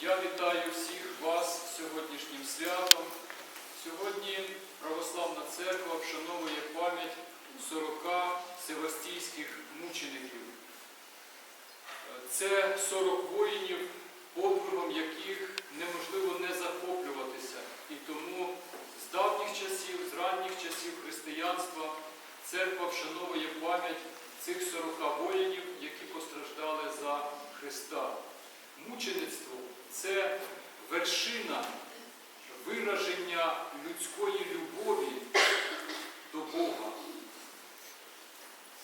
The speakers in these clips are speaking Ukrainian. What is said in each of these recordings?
Я вітаю всіх вас сьогоднішнім святом. Сьогодні Православна Церква вшановує пам'ять 40 севастійських мучеників. Це 40 воїнів, подвигом яких неможливо не захоплюватися. І тому з давніх часів, з ранніх часів християнства церква вшановує пам'ять цих 40 воїнів, які постраждали за Христа. Мучеництво це вершина вираження людської любові до Бога.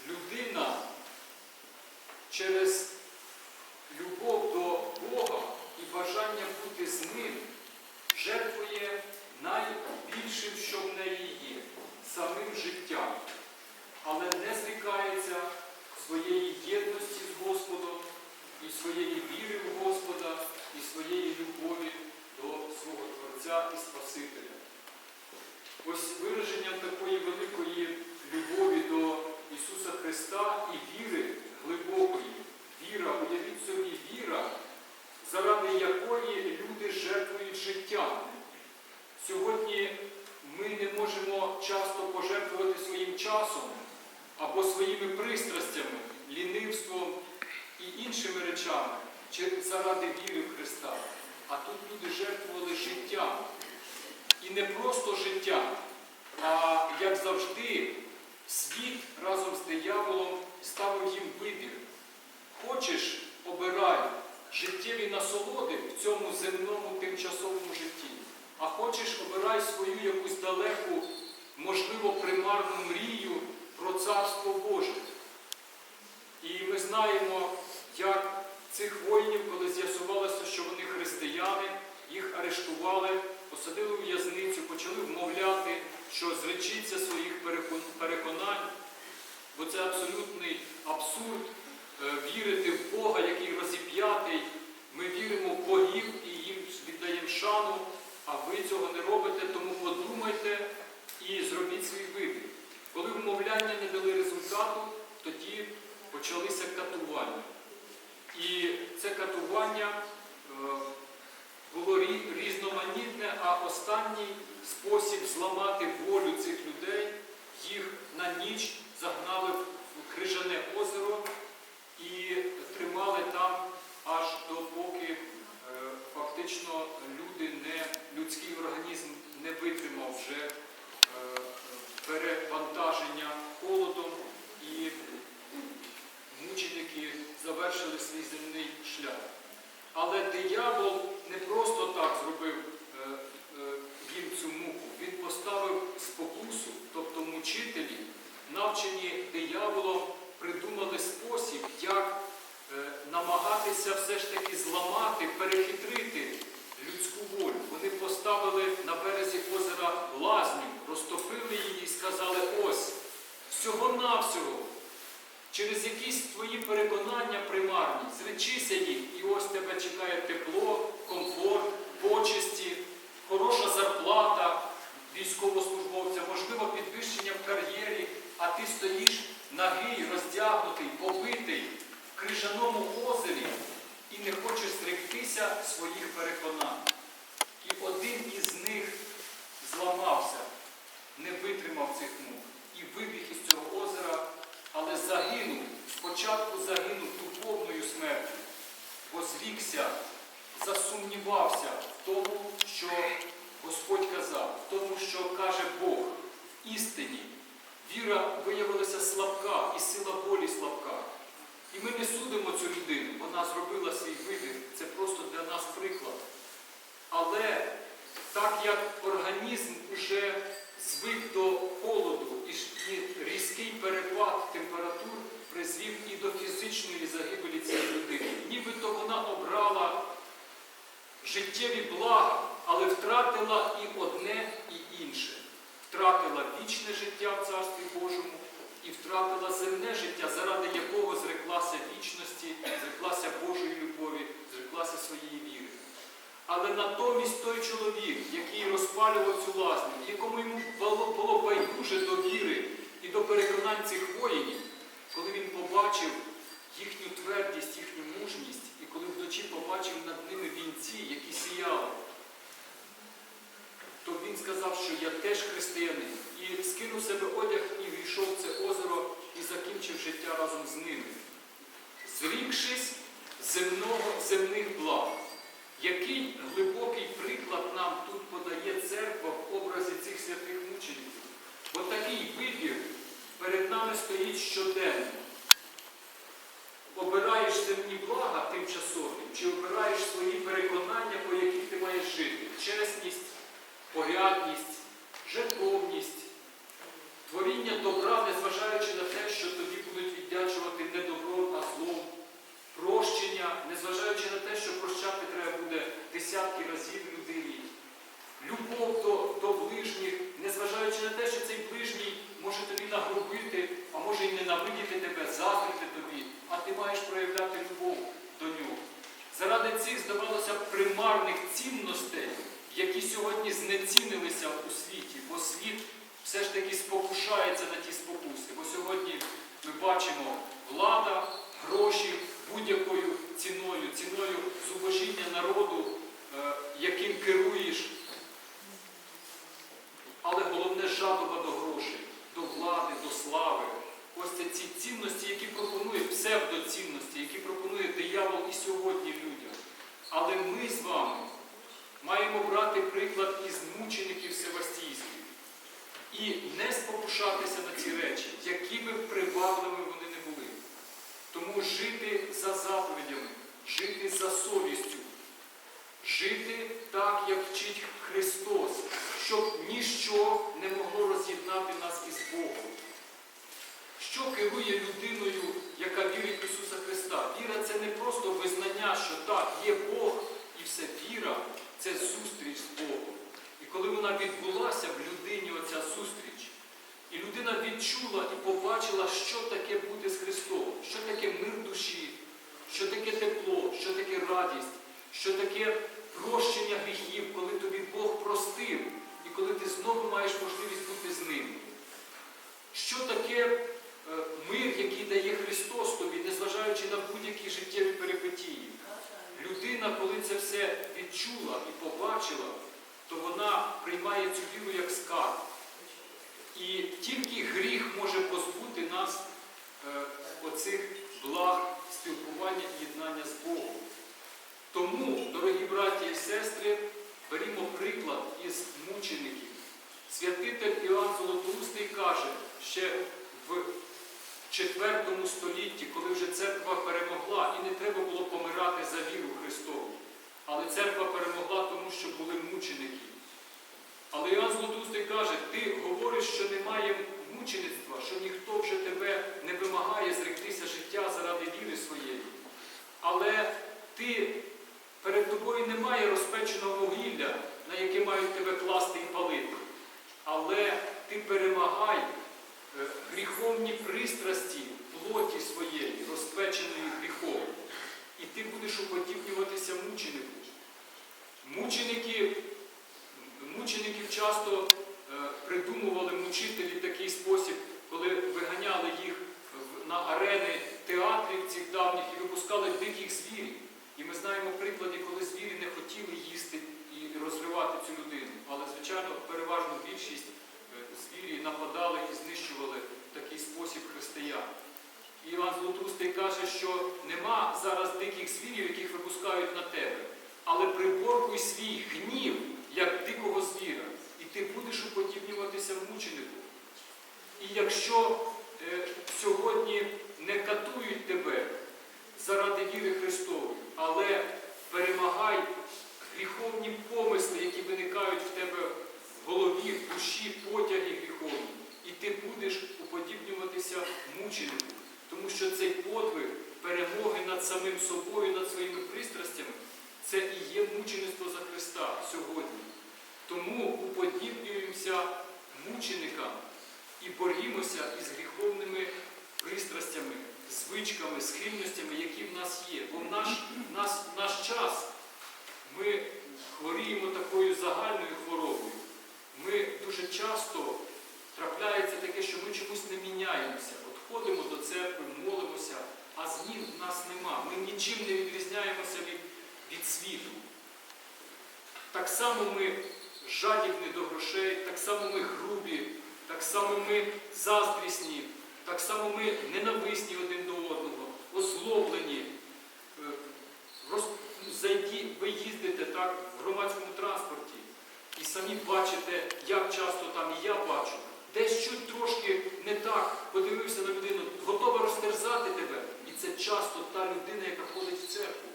Людина через любов до Бога і бажання бути з ним жертвує найбільшим, що в неї є, самим життям, але не зрікається своєї єдності з Господом і своєї віри в Господа, і своєї любові до свого Творця і Спасителя. Ось вираженням такої великої любові до Ісуса Христа і віри глибокої. Віра, уявіть собі, віра, заради якої люди жертвують життям. Сьогодні ми не можемо часто пожертвувати своїм часом або своїми пристрастями, лінивством і іншими речами заради віри в Христа. А тут люди жертвували життям. І не просто життя, а як завжди, світ разом з дияволом ставив їм вибір. Хочеш, обирай життєві насолоди в цьому земному тимчасовому житті. А хочеш, обирай свою якусь далеку, можливо, примарну мрію про Царство Боже. І ми знаємо, як цих воїнів, коли з'ясувалося, що вони християни, їх арештували, посадили у в'язницю, почали вмовляти, що зречіться своїх переконань, бо це абсолютний абсурд е, вірити в Бога, який розіп'ятий. Ми віримо в богів і їм віддаємо шану, а ви цього не робите, тому подумайте і зробіть свій вибір. Коли вмовляння не дали результату, тоді почалися катування. І це катування е, було різноманітне, а останній спосіб зламати волю цих людей, їх на ніч загнали в крижане озеро і тримали там аж допоки е, фактично людський організм не витримав вже е, перевантаження холодом і мученики завершили свій земний шлях. Але диявол не просто так зробив е, е, їм цю муку. Він поставив спокусу, тобто мучителі, навчені дияволом, придумали спосіб, як е, намагатися все ж таки зламати, перехитрити людську волю. Вони поставили на березі озера лазню, розтопили її і сказали, ось, всього-навсього, через якісь твої переконання примарні, зречися їх, і ось тебе чекає тепло, комфорт, почесті, хороша зарплата військовослужбовця, можливо, підвищення в кар'єрі, а ти стоїш нагий, роздягнутий, побитий крижаному озері і не хочеш зректися своїх переконань. І один із них зламався, не витримав цих мук і вибіг із цього озера, але загинув, спочатку загинув духовною смертю, бо зрікся, засумнівався в тому, що Господь казав, в тому, що каже Бог в істині. Віра виявилася слабка і сила волі слабка. І ми не судимо цю людину, вона зробила свій вибір. Це просто для нас приклад. Але так як організм вже звик до холоду і різкий перепад температур призвів і до фізичної Але натомість той чоловік, який розпалював цю власність, якому йому було байдуже до віри і до переконань цих воїнів, коли він побачив їхню твердість, їхню мужність, і коли вночі побачив над ними вінці, які сіяли, то він сказав, що я теж християнин, і скинув себе одяг і війшов в це озеро і закінчив життя разом з ними, зрікшись земного, земних благ. Перед нами стоїть щоденно. Обираєш земні блага тимчасові, чи обираєш свої переконання, по яких ти маєш жити? Чесність, порядність, жертовність, творіння добра, незважаючи на те, що тобі будуть віддячувати не добром, а злом, прощення, незважаючи на те, що прощати треба буде десятки разів людині, любов до, до ближніх, незважаючи на те, що цей ближній може тобі нагрубити, а може й ненавидіти тебе, заздрити тобі, а ти маєш проявляти любов до нього. Заради цих, здавалося, примарних цінностей, які сьогодні знецінилися у світі, бо світ все ж таки спокушається на ті спокуси. Бо сьогодні ми бачимо влада, гроші будь-якою ціною, ціною зубожіння народу, е, яким керуєш. Але головне жадоба до грошей, до влади, до слави. Ось це ці цінності, які пропонує псевдоцінності, які пропонує диявол і сьогодні людям. Але ми з вами маємо брати приклад із мучеників Севастійських і не спокушатися на ці речі, які би привабливими вони не були. Тому жити за заповідями, жити за совістю, жити так, як вчить Христос, щоб ніщо не могло роз'єднати нас із Богом. Керує людиною, яка вірить в Ісуса Христа? Віра це не просто визнання, що так, є Бог і все. Віра це зустріч з Богом. І коли вона відбулася в людині, оця зустріч, і людина відчула і побачила, що таке бути з Христом, що таке мир душі, що таке тепло, що таке радість, що таке прощення гріхів, коли тобі Бог простив, і коли ти знову маєш можливість бути з ним. Що таке мир, який дає Христос тобі, незважаючи на будь-які життєві перипетії? Людина, коли це все відчула і побачила, то вона приймає цю віру як скарб. І тільки гріх може позбути нас е, оцих благ спілкування і єднання з Богом. Тому, дорогі браті і сестри, берімо приклад із мучеників. Святитель Іоанн Золотоустий каже, ще в IV столітті, коли вже церква перемогла, і не треба було помирати за віру Христову. Але церква перемогла, тому що були мученики. Але Іоанн Золотоустий каже, ти говориш, що немає мучеництва, що ніхто вже тебе не вимагає зректися життя заради віри своєї. Але ти перед тобою немає розпеченого вугілля, на яке мають тебе класти і палити. Але ти перемагай гріховні пристрасті плоті своєї, розпеченої гріхом. І ти будеш уподібнюватися мученику. Мученики, мучеників часто е, придумували мучителі такий спосіб, коли виганяли їх на арени театрів цих давніх і випускали диких звірів. І ми знаємо приклади, коли звірі не хотіли їсти і розривати цю людину. Але, звичайно, переважну більшість е, звірі нападали і знищували такий спосіб християн. І Іван Золотустий каже, що нема зараз диких звірів, яких випускають на тебе, але приборкуй свій гнів, як дикого звіра, і ти будеш уподібнюватися мученику. І якщо е, сьогодні не катують тебе заради віри Христової, але перемагай гріховні помисли, які виникають в тебе в голові, в душі, потяги гріховні, і ти будеш уподібнюватися мученику. Тому що цей подвиг перемоги над самим собою, над своїми пристрастями, це і є мучеництво за Христа сьогодні. Тому уподібнюємося мученикам і борімося із гріховними пристрастями, звичками, схильностями, які в нас є. Бо в наш, в наш час ми хворіємо такою загальною хворобою. Ми дуже часто трапляється таке, що ми чомусь не міняємося. От ходимо до церкви, молимося, а змін в нас нема. Ми нічим не відрізняємося від, від світу. Так само ми жадібні до грошей, так само ми грубі, так само ми заздрісні, так само ми ненависні один до одного, озлоблені. Е, Зайді, ви їздите так в громадському транспорті і самі бачите, як часто там і я бачу. Десь чуть трошки не так подивився на людину, готова розтерзати тебе. І це часто та людина, яка ходить в церкву.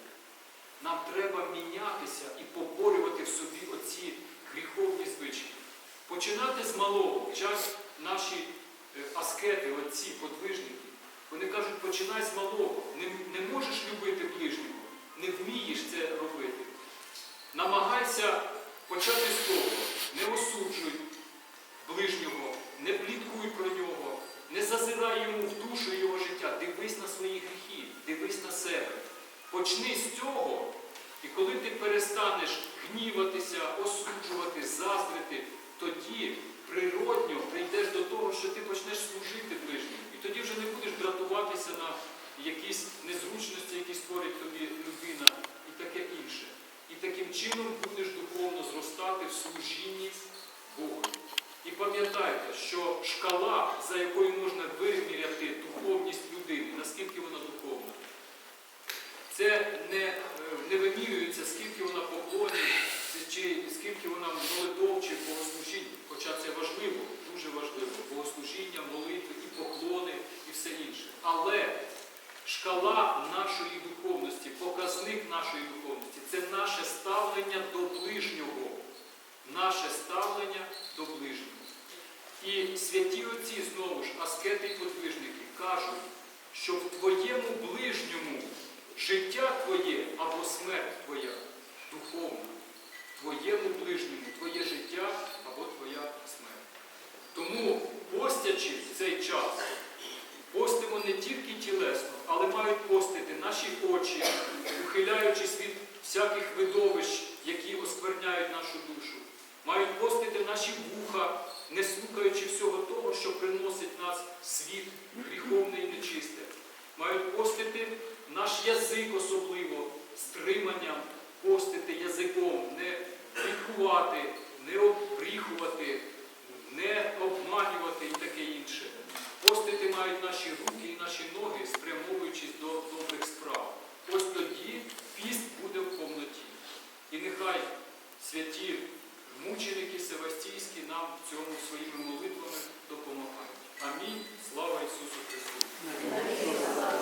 Нам треба мінятися і поборювати в собі оці гріховні звички. Починати з малого. Час наші е, аскети, отці, подвижники, вони кажуть, починай з малого. Не, не можеш любити ближнього, не вмієш це робити. Намагайся почати з того, не осуджуй ближнього, не пліткуй про нього, не зазирай йому в душу його життя, дивись на свої гріхи, дивись на себе. Почни з цього, і коли ти перестанеш гніватися, осуджувати, заздрити, тоді природньо прийдеш до того, що ти почнеш служити ближньому. І тоді вже не будеш дратуватися на якісь незручності, які створить тобі людина і таке інше. І таким чином будеш духовно зростати в служінні Богу. І пам'ятайте, що шкала, за якою можна виміряти духовність людини, наскільки вона духовна, це не, е, не вимірюється, скільки вона поклонів, чи скільки вона молитов чи богослужінь, хоча це важливо, дуже важливо, богослужіння, молитви і поклони, і все інше. Але шкала нашої духовності, показник нашої духовності це наше ставлення до ближнього. Наше ставлення до ближнього. І святі отці, знову ж, аскети і подвижники, кажуть, що в твоєму ближньому життя твоє або смерть твоя духовна. Твоєму ближньому твоє життя або твоя смерть. Тому, постячи в цей час, постимо не тільки тілесно, але мають постити наші очі, ухиляючись від всяких видовищ, які оскверняють нашу душу. Мають постити наші вуха, не слухаючи всього того, що приносить нас світ гріховне і нечисте. Мають постити наш язик особливо, стриманням, постити язиком, не відкувати, не обріхувати, не обманювати і таке інше. Постити мають наші руки і наші ноги, спрямовуючись до добрих справ. Ось тоді піст буде в повноті. І нехай святі мученики Севастійські нам в цьому своїми молитвами допомагають. Амінь. Слава Ісусу Христу!